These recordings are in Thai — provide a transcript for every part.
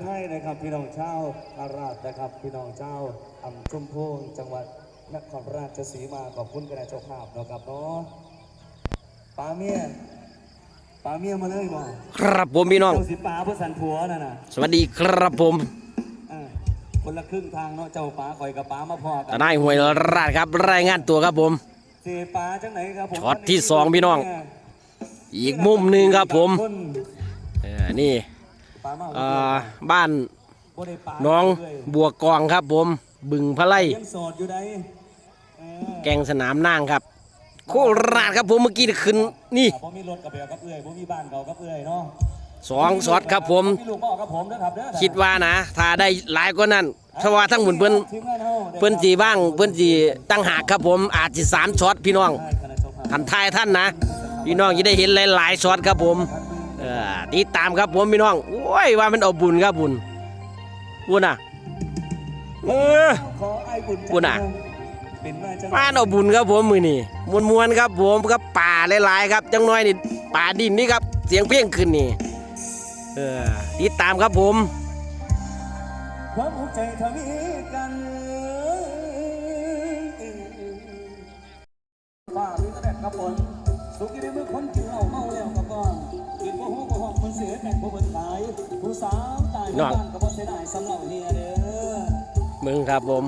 ไทยนะครับ พี่น้องชาวอาราชนะครับ พี่น้องชาวอำชุมพวงจังหวัดนครราชสีมาขอบคุณกันนะเจ้าภาพเนาะครับเนาะปลาเมียปลาเมียมาเลยบ่ครับผมพี่น้องเจ้าสิปลาเพื่อสันผัวน่ะนะสวัสดีครับผมเออคนละครึ่งทางเนาะเจ้าปลาคอยกับปลามาพอกัทนายหวยราชครับรายงานตัวครับผมเสปลาจังไหนครับผมช็อตที่สองพี่น้อง อีกมุมหนึ่งครับผมคนเออนี่ปลา เมาเอ่อบ้านบ่ได้ปลาน้องเลยบัวกองครับผม บึงพะไลยังโสดอยู่ใดเออแกงสนามนางครับ โคราชครับผมเมื่อกี้ขึ้นนี่ผมมีรถกับเบลกับเอื้อยผมมีบ้านเก่ากับเอื้อยเนาะสองช็อตครับผมมีลูกพ่อกับผมนะครับเด้อคิดว่านะถ้าได้หลายกว่านั้นถ้าว่าทั้งหมดเพิ่นทีมงานเฮาเพิ่นจีบ้างเพิ่นจีตั้งหากครับผมอาจจะสามช็อตพี่น้องใช่คณะเจ้าภาพทันทายท่านนะ พี่น้องจะได้เห็นหลายๆช็อตครับผมเออ ติดตามครับผมพี่น้องโอ้ยว่ามันเอาบุญครับบุญบุญอะเออบุญจังบุญอะป็นมาจังมาเอาบุญครับผมมือนี่มวนมวนครับผมกับป่าหลายๆครับจังน้อยนี่ป่าดินนี่ครับเสียงเพลงขึ้นนี่เออติดตามครับผมความหัวใจทวีกันฝ่าพี่กระแดดครับฝนสุกี้ได้มือคนกิน สาวตายในบ้านก็บ่เสียดายสำหล่าเฮียเด้อมืองครับผม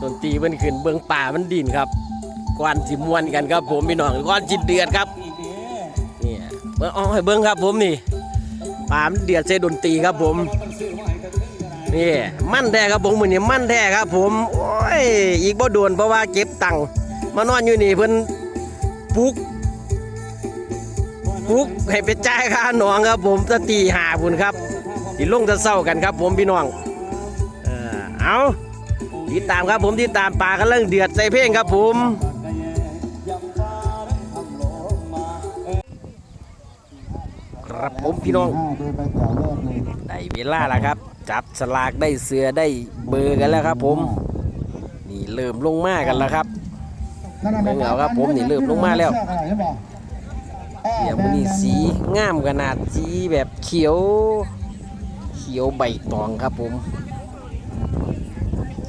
ดนตรีมันขึ้นเบื้องป่ามันดินครับก่อนสิมวนกันครับ ผมพี่น้องก่อนจิตเดือดครับอีกเด้อนี่เบิ่งเอาให้เบิ่งครับ ผมนี่ป่ามันเดือดใส่ดนตรีครับ ผมนี่มั่นแท้ครับผมมือนี้มั่นแท้ครับ ผมโอ้ยอีกบ่โดนเพราะว่าเก็บตังค์มานอนอยู่นี่เพิ่นปลุกปลุกให้ไปจ่ายค่าหนองครับ ผมตะตีหาพุ่นครับ ทีลงจะเศร้ากันครับ ผมพี่น้อง เออเอาติดตามครับผมติดตามป่ากำลังเดือดใส่เพลงครับผมครับผมพี่น้องเดินไปแถวแรกเลยได้เวลาแล้วครับ จับสลากได้เสือได้เบอร์กันแล้วครับผม นี่เริ่มลงมากันแล้วครับเบิ่งาครับผมนี่เริ่มลงมาแล้วเดี๋ยวมันนี่สีงามขนาดสีแบบเขียว ขียวใบตองครับผม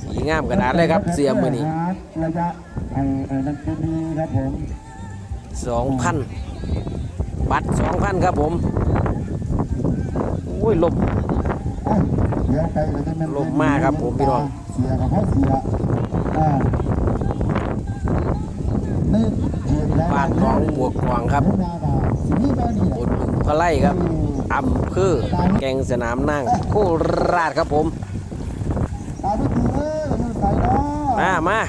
สีงามขนาดเลยครับ เสื้อมือนี้ระยะไอ้ไอ้นั่นคือดีครับผมสองพันบัตรสองพันครับผมโอ้ยลมเอ้ยเดี๋ยวไปก็จะเป็นลงมาครับผมพี่น้องเสียกับเขาเสียอ่านี่เห็นแล้วบ้านหนองบวกกวางครับ เห็นแล้วก็สิมีแบบนี้แหบละนบึงพะไลครับอำเภอแกงสนามนั่งโคราชครับผมมามา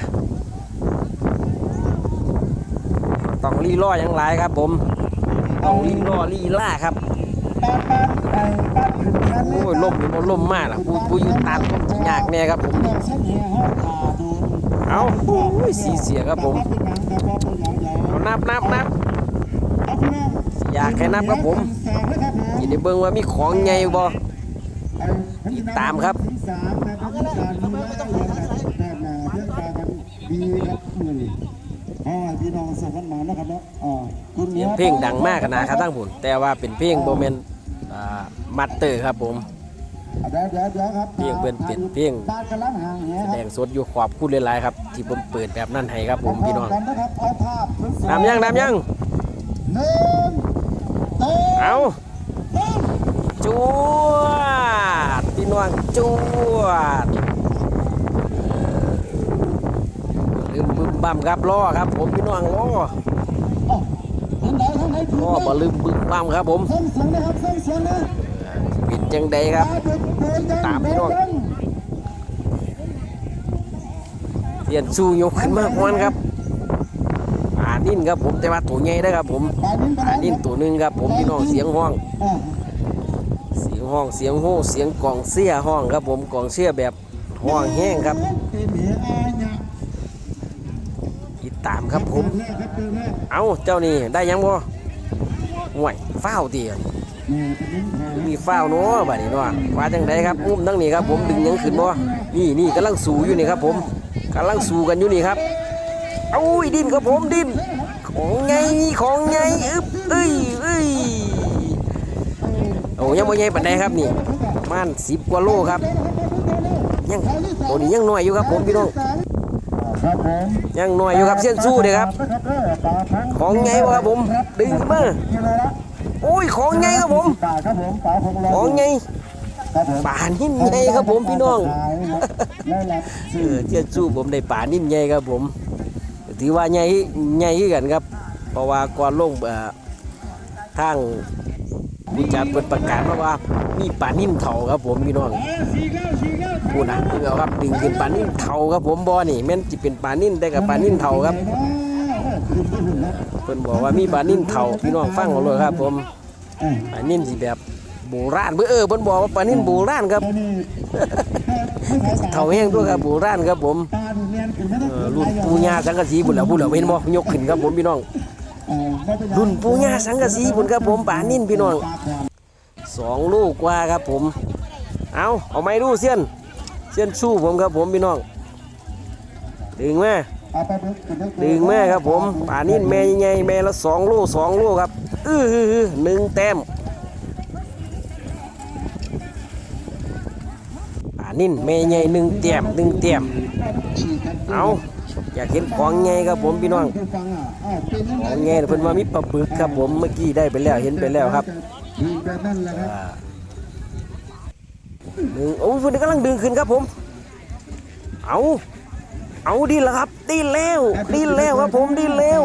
ต้องรีล่อยังไรครับผมต้องรีล่อรีล่าครับโอ้ยล่มมันล่มมากล่ะปูปูยู่ตามต้นยากแน่ครับผมเอาโอ้ยสีเสียครับผมเอานับนับนับ อยากให้นับครับผมยินดีเบิ่งว่ามีของไงบ่ติดตามครับพี่น้องสนมนะครับเนาะคุณเสียงเพลงดังมากขนาดครับทั้งผุนแต่ว่าเป็นเพลงโบเมนมัตเตอร์ครับผมเดี๋ยวเดี๋ยวเดี๋ยวครับเพลงเพิ่นเป็นเพลงตากำลังห่งแสดงสดอยู่ขอบคุณหลายๆครับ ที่ผมเปิดแบบนั้นให้ครับผมพี่น้องนนะครับเอาภาพสวยๆน้ำยังน้ำยัง หนึ่งสองเอาสามจวดพี่น้องจวดลืมบึมบัมครับล้อครับ ผมพี่น้องล้ออ๋อทางไหนทางไหนถูกล้อไหมบ่ลืมบึมบัมครับ ผมส่งเสียงนะครับส่งเสียงนะเป็นจังใดครับตามพี่น้องเสียนสู้ยกขึ้นมากวนครับป่า นิ่นครับผมแต่ว่าตัวใหญ่นะครับผมป่านิ่นตัวหนึ่งครับผมพี่น้องเสียงห้อง เสียงห้องเสียงโห่เสียงกล่องเสียห้องครับผมกล่องเสียแบบห้องแห้งครับติดตามครับผม เอาเจ้านี่ได้ยังบ่ห่วยฟ้าวตีนี่เป็นมีฟ้าวเนาะบัดนี้เนาะว่าจังไดครับอุ้มทั้งนี้ครับผมดึงยังขึ้นบ่นี่นี่กำลังสูอยู่นี่ครับผมกำลังสู้กันอยู่นี่ครับ เอาอุ้ยดิ้นครับผมดิ้น ของไงของไงอึบเอ้ยเอ้ยเอายังบ่ใหญ่ปานใดครับนี่ประมาณ10กว่าโลครับ ยังตัวนี้ยังน้อยอยู่ครับผมพี่น้องยังน้อยอยู่ครับเส้นสู้เด้อครับ ของไงวะครับผม ดึงมาโอ้ยของไงครับผมของไงป่านิ่มไงครับผมพี่น้องเออเทียนสู้ผมได้ป่านิ่มใหญ่ครับผม ถือว่าใหญ่ใหญ่คือกันครับ เพราะว่าก่อนลงเอ่อทางผู้จัดเปิดประกาศมาว่ามีป่านิ่มเถาครับผมพี่น้องพูดนะเพื่อครับดึงขึ้นป่านิ่มเถาครับผมบอนี่แม่นจิเป็นป่านิ่มได้กับป่านิ่มเถาครับเพิ่นบอกว่ามีป่านิ่มเถาพี่น้องฟังเอาเลยครับ ผมป่านิ่มสิแบบโบราณเพื่อเออเพิ่นบอกว่าป่านิ่มโบราณครับเถาแห้งด้วยครับโบราณครับผมปลาดูเรียนขึ้นไม่ต้องเออรุ่นปูญาสังกะสีบุญแล้วบุญแล้วเห็นบ่ยกขึ้นครับผมพี่น้อง รุ่นปูญาสังกะสีบุญครับผมป่านิ่นพี่น้องสองลูกกว่าครับผม เอาเอาไม้ดูเสี้ยนเสี้ยนสู้ผมครับผมพี่น้องดึงแมาดึงแม่ครับผมป่านิ่นแม่ใหญ่ๆแม่ละสองลูกสองลูกครับอื้อหือหนึ่งแต้มป่านิ่นแม่ใหญ่หนึ่งแต้มหนึ่งแต้มเอา อยากเห็นของไงครับผมพี่น้องของแง่เพิ่นว่ามีปลาบึกครับผมเมื่อกี้ได้ไปแล้วเห็นไปแล้วครับแบบนั้นแหละครับอ่าดึงโอ้เพิ่นกำลังดึงขึ้นครับผม เอาเอาดินแล้วครับดินแล้วดินแล้วครับผมดินแล้ว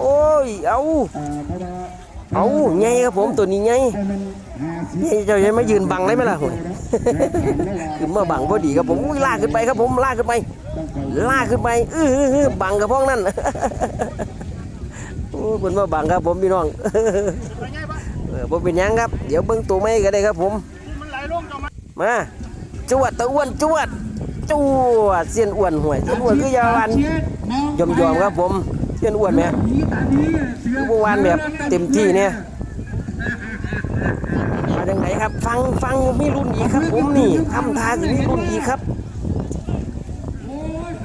โอ้ยเอา เอาไงครับผมตัวนี้ไงนี่เจ้าจะมายืนบังได้ไหมล่ะโหยขึ้นมาบังพอดีครับผมอุ้ยลากขึ้นไปครับผมลากขึ้นไปลากขึ้นไปอื้อหือหือบังกับพ้องนั่นโอ้เพิ่นมาบังครับผมพี่น้องเออบ่เป็นหยังครับ เดี๋ยวเบิ่งตัวไม่ก็ได้ครับผมมาจวดตะอ้วนจวดจวดเสียนอ้วนห่วยเสียนอ้วนคือยาวันยอมยอมๆครับผม เสียนอ้วนไหมคือเมื่อวานแบบเต็มที่เนี่ยมาจังไหนครับ ฟังฟังมีรุ่นอีกครับ ผมนี่ทำทาสิมีรุ่นอีกครับ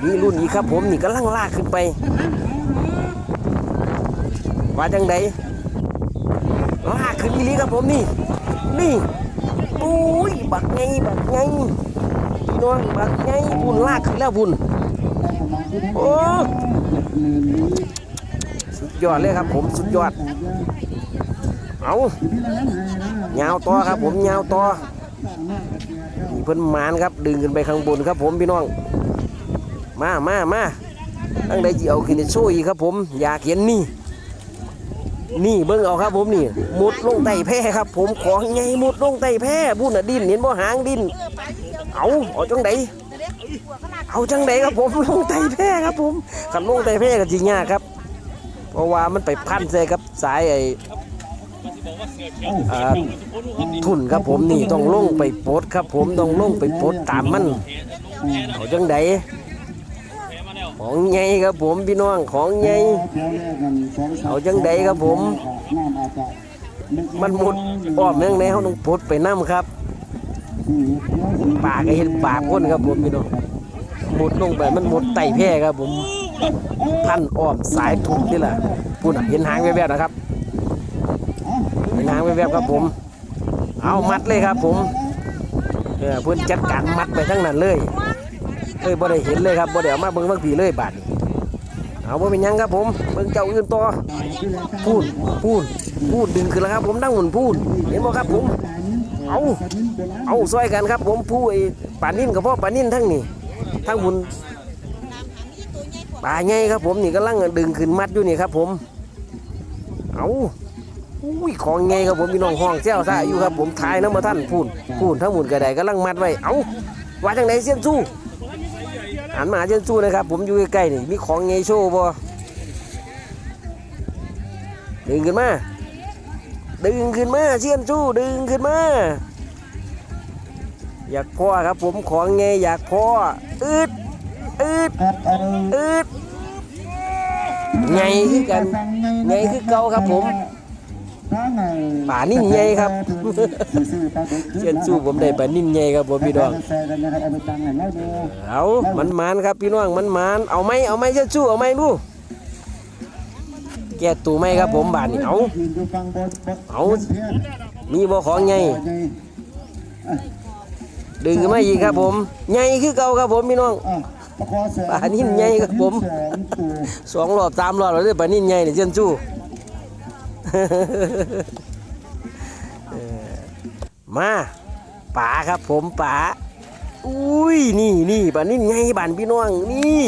มีรุ่นอีกครับ ผมนี่กำลังลากขึ้นไปว่าจังไดลากขึ้นอีหลีครับผมนี่ นี่ปุ้ยบักไงบักไงพี่น้องบักไงบุญลากขึ้นแล้วบุญ โอ้สุดยอดเลยครับผมสุดยอด เอายาต่อครับ ผมยาต่อมีเพิ่นมานครับ ดึงขึ้นไปข้างบนครับ ผมพี่น้อง มามามาตั้งใดจีเอาขึ้นในโซ่อีกครับ ผม อยากเห็นนี่ นี่เบิ่งเอาครับ ผมนี่มุดลงใต้แพร่ครับ ผมของไงมุดลงใต้แพร่บุญน่ะดินเห็นบ่หางดิน เอาเอาจังใด เอาจังใดครับผมลงใต้แพร่ครับผมขันลงใต้แพร่ก็จริงยากครับ เพราะว่ามันไปพันใส่กับสายไอ้อ่าทุนครับผมนี่ต้องลงไปปดครับ ผมต้องลงไปปดตามมันเอาจังใดของใหญ่ครับผมพี่น้องของใหญ่เอาจังใดครับผม มันหมดอ้อมเรื่องในเขาต้องปดไปน้ำครับปากก็เห็นปากคนครับผมพี่น้อง หมดลงไปมันหมดไตแพร่ครับผมพันอ้อมสายทุนนี่แหละพูดนะเห็นหางแวบๆนะครับเห็นหางแวบๆครับผม เอามัดเลยครับผมเออเพื่อนจัดการมัดไปทั้งนั้นเลยเอ้ยบ่ได้เห็นเลยครับบ่ได้เอามาเบิ่งบางทีเลยบาดเอาบ่เป็นยังครับผมเบิ่งเจ้าอื่นต่อพูดพูดพูดดึงขึ้นแล้วครับ ผมนั่งหมุนพูดเห็นบ่ครับผมเอาเอาซอยกันครับผมผู้ไอ้ป่านิ่นกับพ่อป่านิ่นทั้งนี่ ทั้งหมุนป่าใหญ่ครับผมนี่กำลังดึงขึ้นมัดอยู่นี่ครับผม เอาอุ้ยของไงครับผมพี่น้องห้องเจ้าซ่าอยู่ครับผมทายน้ำมาท่านพูดพูดทั้งหมุนกระไดกำลังมัดไว้ เอาว่าจังไหนเสียนสู้หันมาหาเจ้าสู้นะครับ ผมอยู่ใกล้ๆนี่มีของไงโชว์บ่ดึงขึ้นมา ดึงขึ้นมาเชียนสู้ดึงขึ้นมา อยากพ่อครับผมของไงอยากพ่อ อืดอืดอืดไงคือกันไงคือเก่าครับผมป่านิ่มใหญ่ครับเชียนสู้ผมได้ป่านิ่มใหญ่ครับผมพี่น้องเอามันมานครับพี่น้องมันมานเอาไหมเอาไหมเจ้าชู้เอาไหมดูแก้ตูไหมครับผมบาดนี่เอาเอามีบ่ของใหญ่ใหญ่อะ ดึงขึ้นมาอีกครับผมใหญ่คือเก่าครับผมพี่น้องอะปลาคอแสนปลานิ่มใหญ่ครับผมสองตัวสองรอบสามรอบแล้วเด้อปลานิ่นใหญ่นี่เจียนจู้เออมาป๋าครับผมป๋าอุ้ยนี่นี่ปลานิ่นใหญ่บานพี่น้องนี่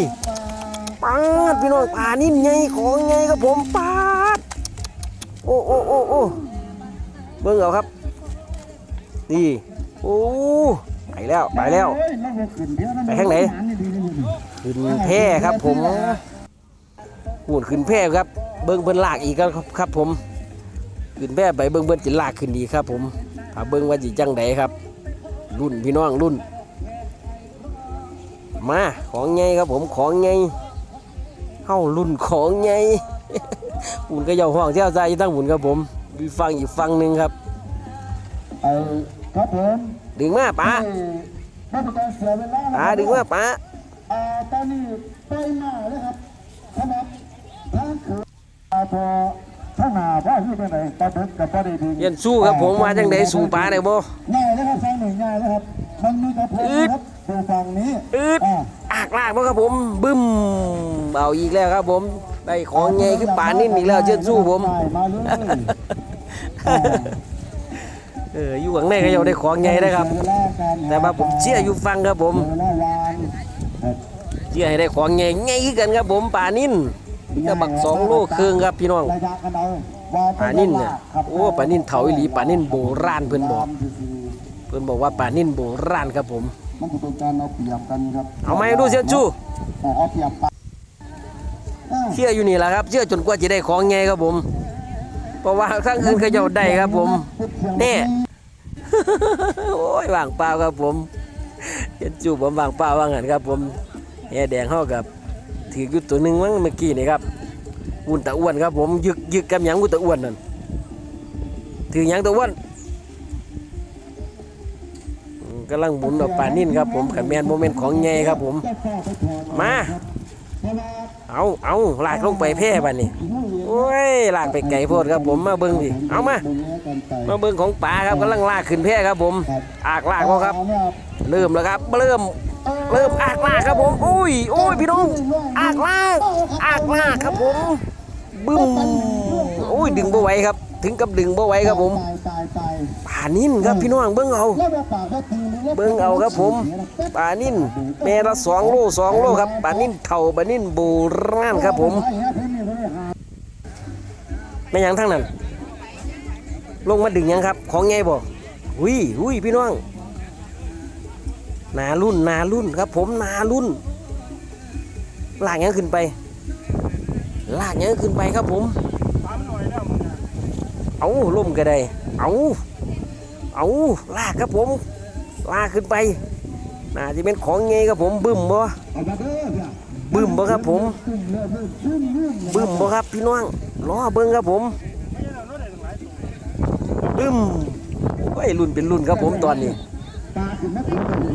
ปาดพี่น้องปลานิ่นใหญ่ของใหญ่ครับผมปาดโอ้โอ้โอ้โอ้เบิ่งเอาครับนี่โอ้ ไปแล้วไปแล้วเฮ้ยเราบ่ขึ้นเดี๋ยวนะไปทางไหนมัดีๆนี่ขึ้นแพร่ครับ ผมหูดขึ้นแพร่ครับ เบิ้งเบิ้นลากอีกครับครับ ผมขึ้นแพร่ไปเบิ้งเบิ้นจิลากขึ้นดีครับ ผมถ้าเบิ้งว่าจิจังใดครับ รุ่นพี่น้องรุ่น มาของไงครับ ผมของไงเฮ้ารุ่นของไงหุ่นก็ยาวห้องเจ้าใจตั้งหุ่นครับผมมีฟังอีกฟังหนึ่งครับเอาครับผม ดึงมาป้าเอ้ยไม่เป็นการเสียเวลานะคป้ารับดึงมาป้าอ่าตอนนี้ไปหน้าเลยครับสำหรับทางคืออ่าพอข้างหน้าพ่อที่ไปไหนตาเบิกกับพ่อได้ดีเย็นสู้ครับผมมาจังใดสู่ป้าได้บ่ง่ายเลยครับฟังหน่อยง่ายเลยครับมันมีกระเพาะครับตัวฝั่งนี้อืดอ่าอากลากบ่ครับผมบึ้มเอาอีกแล้วครับผมได้ของไงคือป่านิ่มอีกแล้วเชิญสู้ผมมาเลยอ่า เอออยู่ข้างในก็ยังได้ของไงนะครับเวลาการแต่ว่าผมเชื่ออยู่ฟังครับผมเวลาวางครับเชื่อให้ได้ของไงไงคือกันครับผมป่านิ่มก็บักสองโลครึ่งครับพี่น้องระยะกันเอาว่าป่านิ่มเนี่ยโอ้ป่านิ่มเถาอีหลีป่านิ่มโบราณเพิ่นบอกเพิ่นบอกว่าป่านิ่มโบราณครับผมมันจะเป็นการเอาเปรียบกันครับเอาไหมดูเชิญสู้เอาเปรียบปะอ่าเชื่ออยู่นี่แหละครับ เชื่อจนกว่าจะได้ของไงครับผม เพราะว่าข้างอื่นเขาเจะได้ครับผมนี่โอ้ยว่างเปล่าครับผมเห็นจูบผมว่างเปล่าว่างหันครับ ผมแห่แดงเข้ากับถืออยุดตัวหนึ่งมั้งเมื่อกี้นี่ครับวุ่นตะอ้วนครับ ผมยึกยึกกับหยังวุ่นตะอ้วนนั่นถือหยังตะอ้วนอืมกำลังหมุนดอกปลานิ่นครับ ผมขันแมนโมเมนต์ของไงครับ ผมมา เอาเอาลากลงไปแพ่บันนี่โอ้ยลากไปไก่โพดครับผมมาเบิ้งดิเอามามาเบิ้งของป่าครับกำลังลากขึ้นแพ่ครับผม อากลากบ่ครับ เริ่มแล้วครับ เริ่มเริ่มอากลากครับผมอุ้ยโอ้ยพี่น้องอากลากอากลากครับผมบึ้มโอ้ยดึงบ่ไว้ครับ ถึงกับดึงบ่ไหวครับผมตายตายตายป่านิ่นครับพี่น้องเบิ่งเอาแล้วแบบปากก็ตีมืเบิ่งเอาครับผมป่านิ่นแม่ละสองโลสองโลครับป่านิ่นเท่าป่านิ่นโบราณครับผมไม่หยังทั้งนั้น ลงมาดึงหยังครับ ของไงบ่หุยหุยพี่น้องนารุ่นนารุ่นครับ ผมนารุ่นลากหยังขึ้นไป ลากหยังขึ้นไปครับผม เอาล่มก็ได้ เอาเอาลากครับผม ลากขึ้นไปน่าจะเป็นของไงครับผมบึ้มบ่บึ้มบ่ครับผม บึ้มบ่ครับพี่น้องรอเบิ่งครับผม บึ้มโอ้ยรุ่นเป็นรุ่นครับผมตอนนี้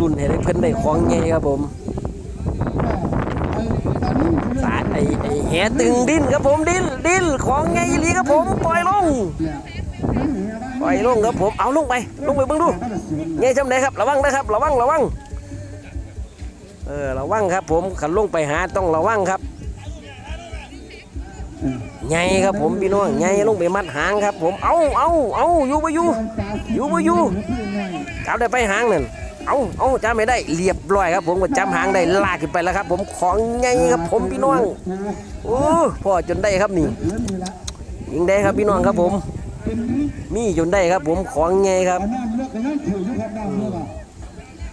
รุ่นให้ได้เพิ่นได้ของไงครับผมสายไอ้ไอ้แหตึงดิ้นครับผมดิ้นดิ้นของไงลีครับผมปล่อยลงปล่อยลงครับผมเอาลงไปลงไปเบิ่งดูไงจำได้ครับระวังนะครับ ระวังระวังเออระวังครับผมขันลงไปหาต้องระวังครับไงครับผมพี่น้องไงลงไปมัดหางครับ ผมเอาเอาเอาอยู่บ่อยู่อยู่บ่อยู่จับได้ไปหางนั่น เอาเอาจำไม่ได้เรียบร้อยครับ ผมก็จำหางได้ลากขึ้นไปแล้วครับ ผมของไงครับผมพี่น้องโอ้พ่อจนได้ครับนี่ยิงได้ครับพี่น้องครับผม มีจนได้ครับ ผมของไงครับ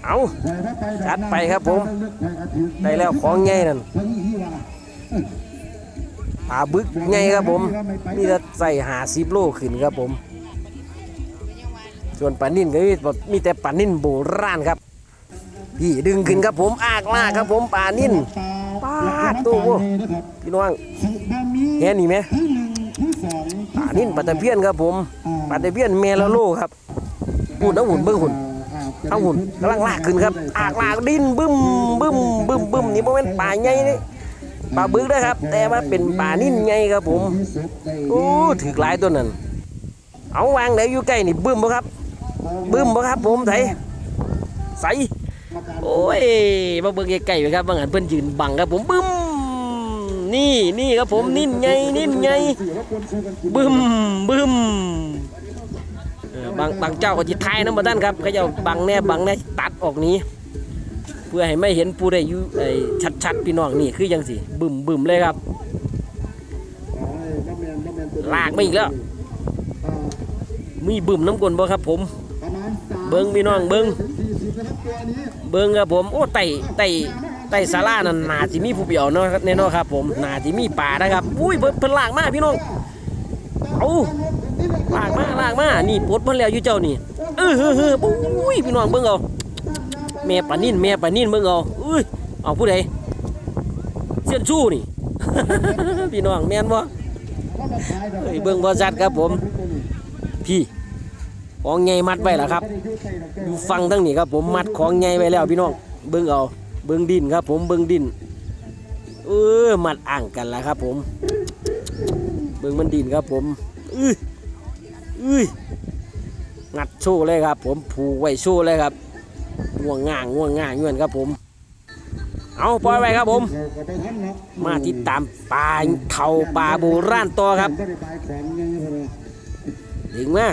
เอาจัดไปครับผม ได้แล้วของไงนั่นปลาบึกไงครับผมมีแต่ใส่หาสิบโลขึ้นครับผม ส่วนปลานิ่นก็มีแต่ปลานิ่นโบราณครับพี่ดึงขึ้นครับผมอากลากครับผมปลานิ่นป้าตัวพี่น้องแค่นี้ไหมปลานิ่นปลาตะเพียนครับผมปลาตะเพียนเมลาโลครับหุ่นเอาหุ่นเบิ้งหุ่นเอาหุ่นกำลังลากขึ้นครับอากลากดิ้นบึ้มบึ้มบึ้มบึ้มนี่โมเป็นปลาใหญ่นี่ปลาบึกนะครับ แต่ว่าเป็นปลานิ่นใหญ่ครับผมโอ้ถือหลายตัวนั้นเอาวางไหนอยู่ใกล้นี่บึ้มบ่ครับ บึ้มบ่ครับผมไถใสโอ้ยมาเบิ่งใกล้ๆไปครับบางหันเพิ่นยืนบังครับผมบึ้มนี่นี่ครับผมนิ่นไงนิ่นไงบึ้มบึ้มบางบางเจ้าก็จิทยน้ำมาด้านครับเขาจ้าบังแน่บังแน่ตัดออกนี้ เพื่อให้ไม่เห็นผู้ใดอยู่ไอชัดๆพี่น้องนี่คือยังสิบึ้มบึ้มเลยครับลากมาอีกแล้วมีบึ้มน้ำกลนบ่ครับผม เบิ้งพี่น้องเบิ้งเบิ้งครับผมโอ้ไต่ไต่ไต่ศาลานั่นนาจิมีผู้เปียวเนาะแน่นอนครับ ผมนาจิมีป่านะครับอุ้ยเพิ่นลากมาพี่น้องเอาลากมาลากมานี่ปลดมันแล้วอยู่เจ้านี่เออเฮ้อเฮ้ออุ้ยพี่น้องเบิ้งเอาแม่ปานิ่นแม่ปานิ่นเบิ้งเอาอุ้ยเอาผู้ใดเสียนชู้นี่พี่น้องแม่นบ่เฮ้ยเบิ่งบ่ชัดครับผมพี่ ของไงมัดไว้แล้วครับอยู่ฟังทั้งนี้ครับผมมัดของไงไว้แล้วพี่น้องเบิ่งเอาเบิ่งดินครับ ผมเบิ่งดินเออมัดอ่างกันแล้วครับ ผม เบิ่งมันดินครับผมอื้ออื้องัดโชว์เลยครับ ผมผูกไว้โชว์เลยครับง่วงง่างง่วงง่างเงื่อนครับผม เอาปล่อยไว้ครับผม มาติดตามปลาเข่าปลาโบราณต่อครับถึงมา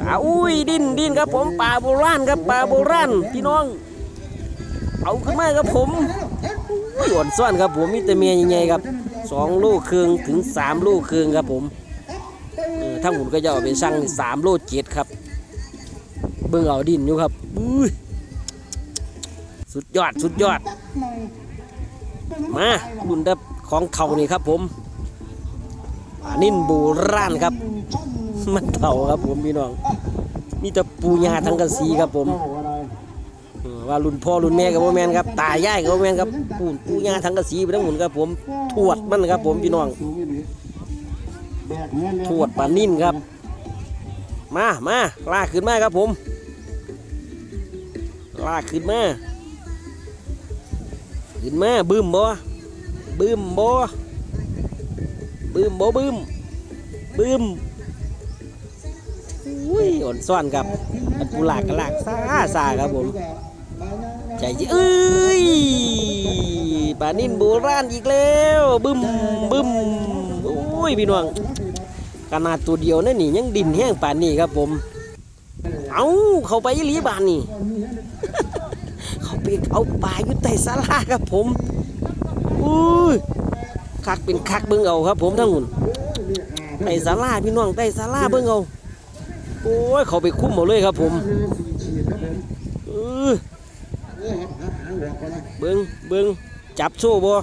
สาอุ้ยดินดินครับผมปลาโบราณครับปลาโบราณพี่น้อง เอาขึ้นมาครับผมอ่อนซ่อนครับผมมีแต่เมียใหญ่ๆครับสองลูกครึ่งถึงสามลูกครึ่งครับผมเออทั้งหมดก็จะเอาไปสั่งสามโลเจ็ดครับ เบิ่งเอาดินอยู่ครับสุดยอดสุดยอด มาบุญดับของเขานี่ครับผมอันนินโบราณครับ มันเถ่าครับผมพี่น้อง มีแต่ปูยาทั้งกระสีครับผมว่ารุ่นพ่อรุ่นแม่กับพ่แม่นครับตายายกับพ่แม่นครับปูนปูยาทั้งกระสีไปทั้งหมดครับผมทวดมันครับ ผมพี่น้องทวดปลานิ่นครับ มามาลากขึ้นมาครับผม ลากขึ้นมาขึ้นมาบึ้มบ่บึ้มบ่บึ้มบ่บึ้มบึ้ม อุ้ยอ่อนซ่อนครับอันกูลากกะลากซาซาครับผมใจเอ้ยปลานิ่นโบราณอีกแล้วบึ้มบึ้มอุ้ยพี่น้องขนาดตัวเดียวนั่นนี่ยังดินแห้งป่านนี้ครับผม เอาเข้าไปอีหลีบานนี่ เขาไปเอาปลาอยู่ใต้ศาลาครับผมอุ้ยคักเป็นคักเบิ่งเอาครับ ผมทั้งหมดใต้ศาลาพี่น้องใต้ศาลาเบิ่งเอา โอ้ยเขาไปคุ้มเอาเลยครับผมเออเบิ่งเบิ่งจับโซ่บ่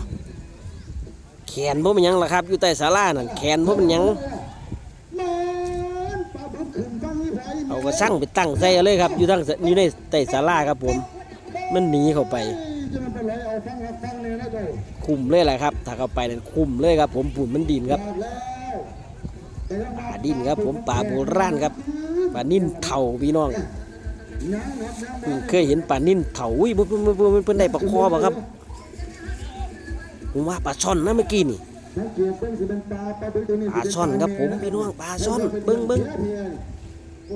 แขนบ่เป็นยังล่ะครับอยู่ใต้ศาลานั่นแขนบ่เป็นยังเอาก็สั่งไปตั้งใส่เลยครับอยู่ทั้งอยู่ในใต้ศาลาครับผม มันหนีเข้าไป คุมเลยแหละครับ ถ้าเข้าไปนั่นคุมเลยครับ ผมปุ่นมันดินครับป่าดินครับ ผมป่าโบราณครับ ป่านิ่นเถาพี่น้องเคยเห็นป่านิ่นเถาอุ้ยเพิ่นเพิ่นเพิ่นเพิ่นเพิ่นได้ปลาคอบ่ครับผมว่าปลาช่อนนะเมื่อกี้นี่ปลาช่อนครับผมพี่น้องปลาช่อนเบิ้งเบิ้ง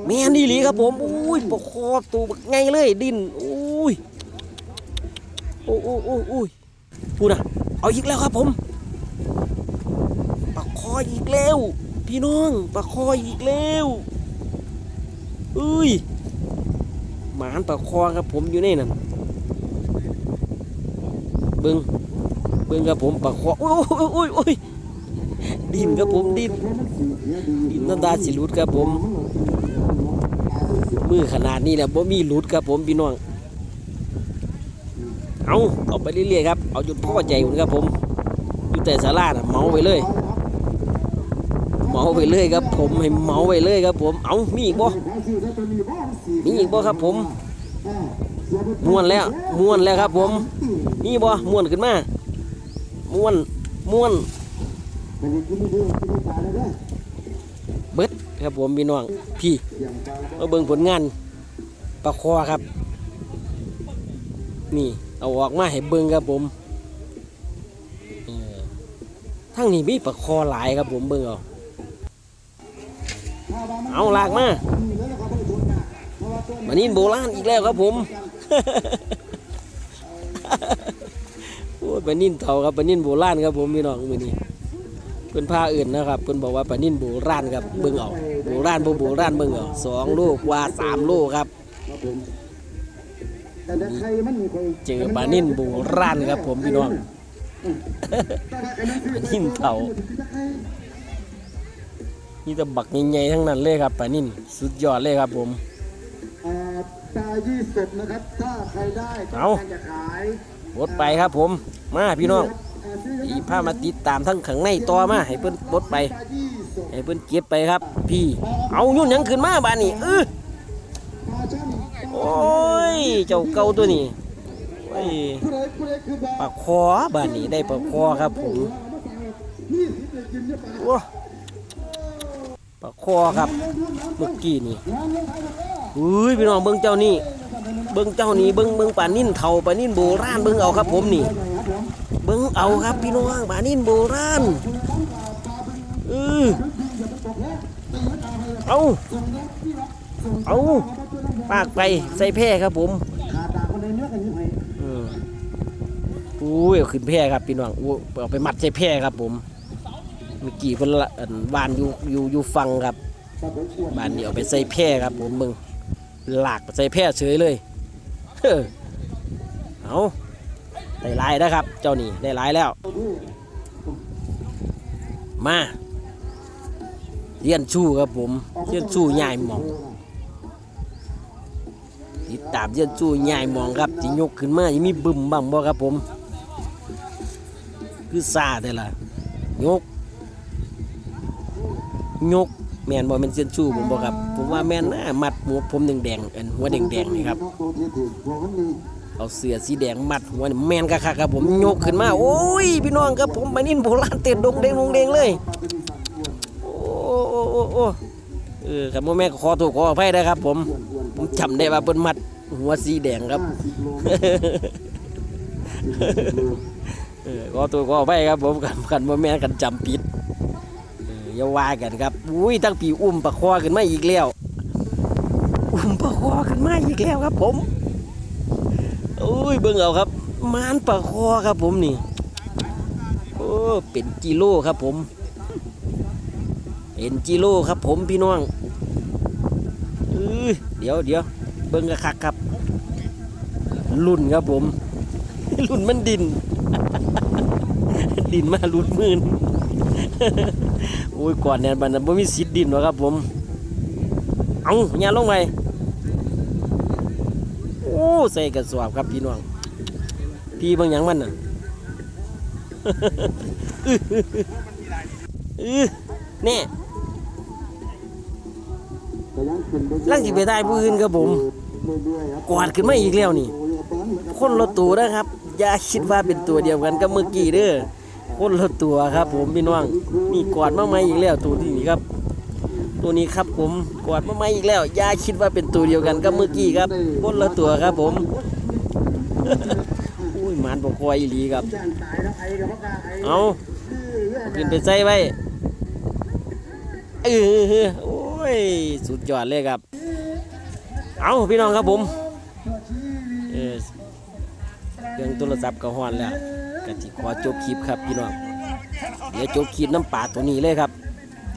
แม่นดีหลีครับผมอุ้ยปลาคอตัวไงเลยดินอุ้ยโอ้โอ้โอ้โอ้ยพูดนะเอาอีกแล้วครับผมปลาคออีกแล้ว พี่น้องปลาคออีกแล้ว อุ้ย หมานปลาคอครับผมอยู่ในนั่นเบิ้งเบิ้งครับผมปลาคอโอ้ยโอ้ยโอ้ยโอ้ยดินครับผมดินดินน้ำตาสิลุดครับผม มือขนาดนี้แหละบ่มีลุดครับผมพี่น้องเอาเอาไปเรื่อยๆครับ เอาจนพ่อใจผมครับผม อยู่แต่สาราน่ะเมาไปเลย เมาไปเลยครับ ผมให้เมาไปเลยครับ ผม เอามีอีกบ่มีอีกบ่ครับผมม้วนแล้วม้วนแล้วครับ ผมมีบ่ม้วนขึ้นมาม้วนม้วนเบิดครับผมพี่น้องพี่มาเบิ่งผลงานปลาคอครับ นี่เอาออกมาให้เบิ่งครับผมทั้งนี้มีปลาคอหลายครับผมเบิ่งเอา เอาลากมามานี่โบราณอีกแล้วครับผมโอ้ยปลานิ่นเท่าครับปลานิ่นโบราณครับผมพี่น้องมือนี้เพิ่นพาอื่นนะครับเพิ่นบอกว่าปลานิ่นโบราณครับเบิ่งเอาโบราณบ่โบราณเบิ่งเอาสองโลกว่าสามลครับครับเจอปลานิ่นโบราณครับผมพี่น้องปนิ่มเต่า นี่จะบักใหญ่ๆทั้งนั้นเลยครับปลานิ่นสุดยอดเลยครับผมอ่าปลายี่สิบนะครับ ถ้าใครได้ก็เอาการจะขายบดไปครับผม มาพี่น้องอ่าซื้ออีพามาติดตามทั้งข้างในต่อมา ให้เพิ่นบดไปปลายี่สิบให้เพิ่นเก็บไปครับ พี่ เอายุ่นหยังขึ้นมาบ้านนี้เออปลาช่อนโอ้ย เจ้าเก่าตัวนี้โอ้ยผู้ใดผู้ใดคือปลาปลาคอบ้านนี้ได้ปลาคอครับผมยี่สิบเลยกินเนี่ยปลาโอ้ป ลาคอครับเมื่อกี้นี่อุ้ยพี่น้องเบิ่งเจ้านี่เบิ่งเจ้านี่เบิ่งเบิ่งปลานิ่นเท่าปลานิ่นโบราณเบิ่งเอาครับ ผมนี่ เบิ่งเอาครับพี่น้องปลานิ่นโบราณเออเอาเอาปากไปใส่แพร่ครับผมขาตาคนใดเนื้อกันยังไงอืมอุ้ยขึ้นแพร่ครับพี่น้องอู้เอาไปมัดใส่แพร่ครับผม มื่อกี้เพิ่นละอั่นบ้านอยู่อยู่อยู่ฟังครับปลานบ้านนี้เอาไปใส่แพร่ครับ ผมมึงหลากไปใส่แพร่เฉยเลยเฮ้อเอาได้หลายนะครับ เจ้านี่ได้หลายแล้ว มาเลียนชูครับผมเลียนชูใหญ่หมองติดตามเลียนชูใหญ่หมองครับที่ยกขึ้นมายังมีบึมบ้างบ่ครับผม คือซาได้ละยก ยกแมนบ่แมนเซียนชูผมบ่ครับ ผมว่าแมนนะมัดหัวผมแดงๆอันหัวแดงๆนี่ครับตัวที่ถือหัวมันมีเอาเสื้อสีแดงมัดหัวนี่แมนคักๆครับผมยกขึ้นมา โอ้ย พี่น้องครับผมมานินโบราณเต้นดงเดงดงเดงเลย โอ้โอ้โอ้โอ้เออครับโมแม่ก็ขอโทษขออภัยนะครับ ผมผมจำได้ว่าเปิ้นมัดหัวสีแดงครับเออขอตัวขอไปครับผมกันกันว่าแม่นกันจำผิดเอย่าว่ากันครับอุ้ยตั้งปีอุ้มปลาคอขึ้นมาอีกแล้ว อุ้มปลาคอขึ้นมาอีกแล้วครับ ผมอุ้ยเบิ่งเอาครับมานปลาคอครับผมนี่โอ้เป็นกิโลครับผม เป็นกิโลครับผมพี่น้องเดี๋ยวเดี๋ยวเบิ่งกระคักครับรุ่นครับผมรุ่นมันดิน ดินมาหลุดมือน อ้ยก่อนเนี่ยบัดนั้นบ่มีสิทธิ์ดินหรอกครับผม เอาอย่าลงไปโอ้ใส่กระสอบครับพี่น้อง พี่บางอย่างมันน่ะอื้อแน่ลังสิไปได้ผู้อื่นครับผม กวาดขึ้นมาอีกแล้วนี่ คนละตัวนะครับ อย่าคิดว่าเป็นตัวเดียวกันกับเมื่อกี้เด้อ คนละตัวครับ ผมพี่น้องมีกอดมาใหม่อีกแล้วตัวที่นี่ครับ ตัวนี้ครับผมกอดมาใหม่อีกแล้วย่าคิดว่าเป็นตัวเดียวกันกับเมื่อกี้ครับคนละตัวครับผมอุ้ยมันบกคอยอีหลีครับย่ากับพ่อกาไอ้เอาขึ้นไปใส่ไว้เออโอ้ยสุดยอดเลยครับ เอาพี่น้องครับผมเออเรื่องโทรศัพท์ก็ฮอนแล้ว กติขอจบคลิปครับพี่น้องเดี๋ยวจบคลิปน้ำป่าตัวนี้เลยครับ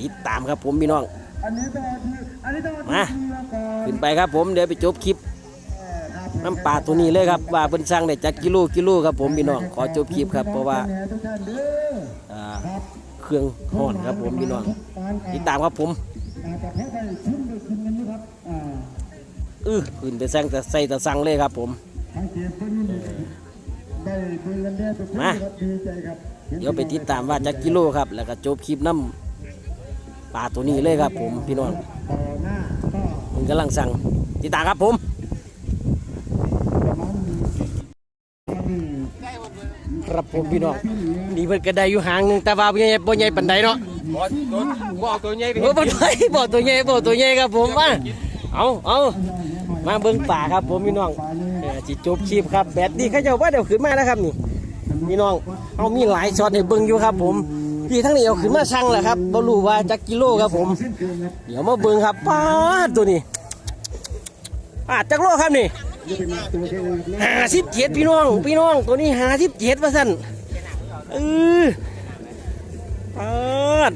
ติดตามครับผมพี่น้องนนี้ต้องเอาที่อันนี้ต้องเอาที่มาขึ้นไปครับผมเดี๋ยวไปจบคลิปน้ำป่าตัวนี้เลยครับว่าเพิ่นสร้างได้จักกิโลกิโลครับผมพี่น้องขอจบคลิปครับเพราะว่าเครื่องห่อนครับผมพี่น้องติดตามครับผมอ่าแต่แค่ได้ชิมได้กินกันนี่ครับอ่าอื้อขึ้นไปสร้างแต่ใส่แต่สั่งเลยครับผม มาครับดีใจครับเดี๋ยวไปติดตามว่าจักกิโลครับ แล้วก็จบคลิปน้ำปลาตัวนี้เลยครับ ผมพี่น้องต่อหน้าก็มันกำลังสั่งติดตามครับผมประมาณนี้ครับผมพี่น้องนี่เพิ่นก็ได้อยู่ห่างหนึงแต่ว่าบ่ใหญ่บ่ใหญ่ปานใดเนาะบ่ตัวบ่เอาตัวใหญ่ไปโอ้บ่ใหญ่บ่ตัวใหญ่บ่ตัวใหญ่ครับผมมาเอาเอามาเบิ่งป่าครับผมพี่น้อง เออสิจบคลิปครับแบตนี่เขาเจ้าว่าเดี๋ยวขึ้นมาแล้วครับนี่พี่น้องเอามีหลายช็อตให้เบิ่งอยู่ครับ ผมพี่ทั้งนี้เอาขึ้นมาชั่งแหละครับบรูว่าจักกิโลครับผม เดี๋ยวมาเบิ่งครับป้าดตัวนี้ป้าดจักโลครับนี่ฮ่าไหร่ห้าสิบเจ็ดพี่น้อง พี่น้องตัวนี้ห้าสิบเจ็ดว่าสั่นเออป้าด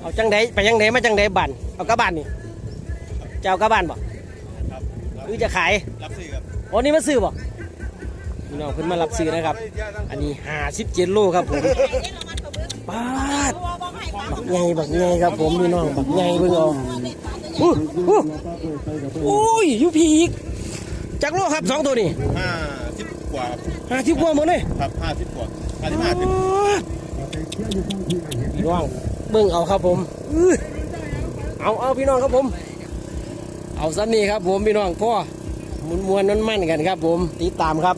เอาจังไดไปจังไดมาจังไดบันเอากลับบ้านนี่จะเอากลับบ้านบ่หรือจะขายรับซื้อครับ อ๋อนี่มาซื้อบ่พี่น้องเพิ่นมารับซื้อนะครับ อันนี้ห้าสิบเจ็ดโลครับผมป้าดบักใหญ่บักใหญ่ครับผมพี่น้องบักใหญ่เบิ่งเอาอู้อู้โอ้ยอยูพีอีกจักโลครับสองตัวนี่ห้าสิบกว่าห้าสิบกว่าหมดเลยครับห้าสิบกว่าห้าสิบห้าสิบพี่น้องเบิ่งเอาครับผมอื้อเอาเอาพี่น้องครับผม เอาซ้ำนี่ครับผมพี่น้องพ่อ มุนมวนนั่นมั่นกันครับ ผมติดตามครับ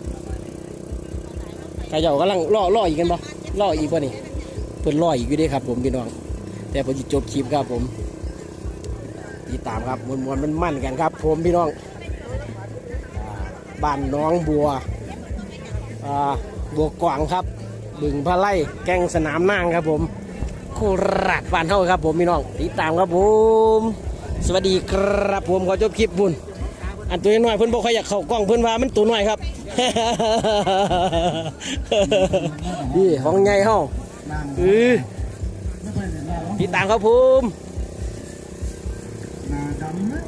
ใครเจ้ากำลังล่อล่ออีกกันบ่ล่ออีกป่ะนี่เพิ่นล่ออีกอยู่ด้ครับ ผมพี่น้อง แต่ผมจะจบคลิปครับผมติดตามครับมวนมวนมันมั่นกันครับ ผมพี่น้องบ้านน้องบัวบัวกวางครับ บึงพะไล่แกงสนามนางครับ ผมโคราชบ้านเท่าครับ ผมพี่น้องติดตามครับผม สวัสดีครับผมขอจบคลิปบุญ อันตัวน้อยๆเพิ่นบอกใครอยากเข้ากล้องเพิ่นว่ามันตัวน้อยครับ นี่ของใหญ่เฮาเออติดตามครับผมหน้าดำนะ